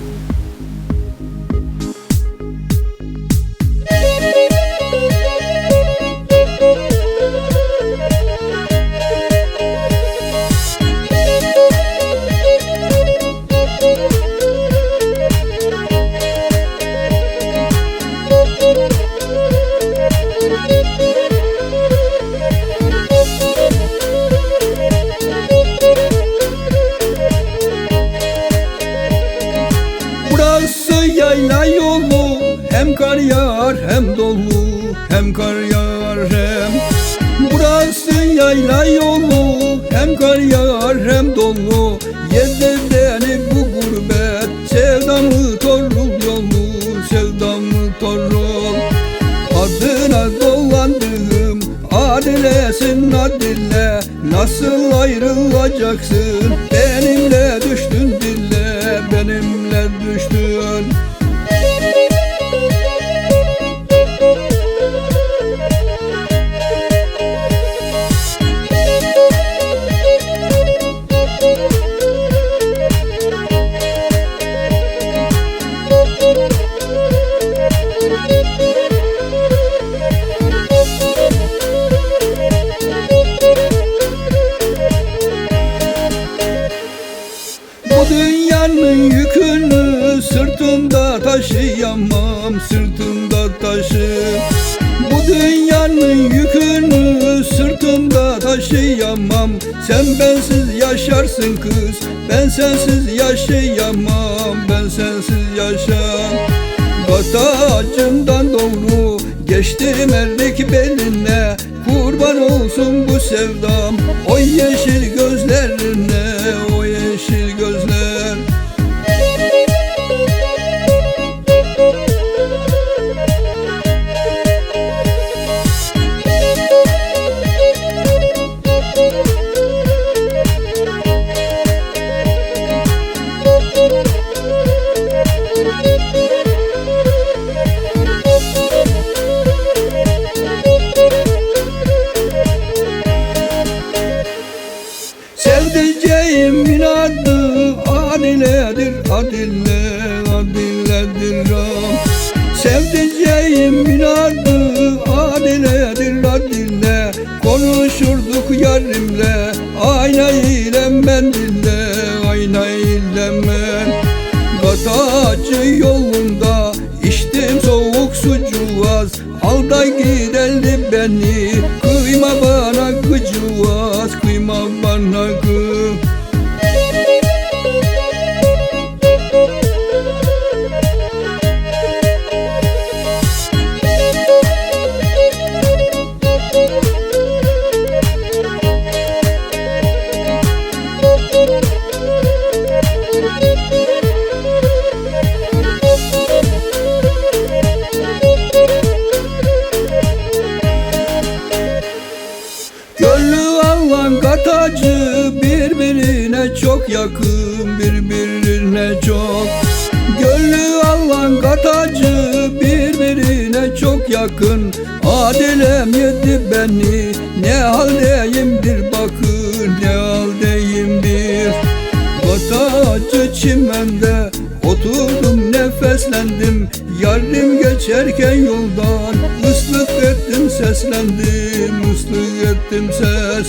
Burası yayla yolu Hem kar yağar hem dolu Hem kar yağar hem Burası yayla yolu Hem kar yağar hem dolu. Beni bu gurbet Sevdamı torul yolu Sevdamı torul. Adına dolandım Adilesin adile Nasıl ayrılacaksın? Benimle düştün dille Benimle düştün Sırtımda taşı. Bu dünyanın yükünü sırtımda taşıyamam. Sen bensiz yaşarsın kız Ben sensiz yaşayamam. Ben sensiz yaşam. Batacından doğru Geçtim erlik beline. Kurban olsun bu sevdam O yeşil Sevdiceğimin adı Adiledir Adile Adiledir. Sevdiceğimin adı Adiledir Adile Konuşurduk yarimle Ayna ile mendille Ayna ile Gatacı yolunda içtim soğuk sucuğaz Al da gidelim beni katacı birbirine çok yakın birbirine çok. Gönlü alan katacı birbirine çok yakın. Adilem yedi beni ne haldeyimdir bakın ne haldeyimdir. Katacı çimende oturdum nefeslendim. Yardım geçerken yoldan ıslık ettim seslendim ıslık ettim ses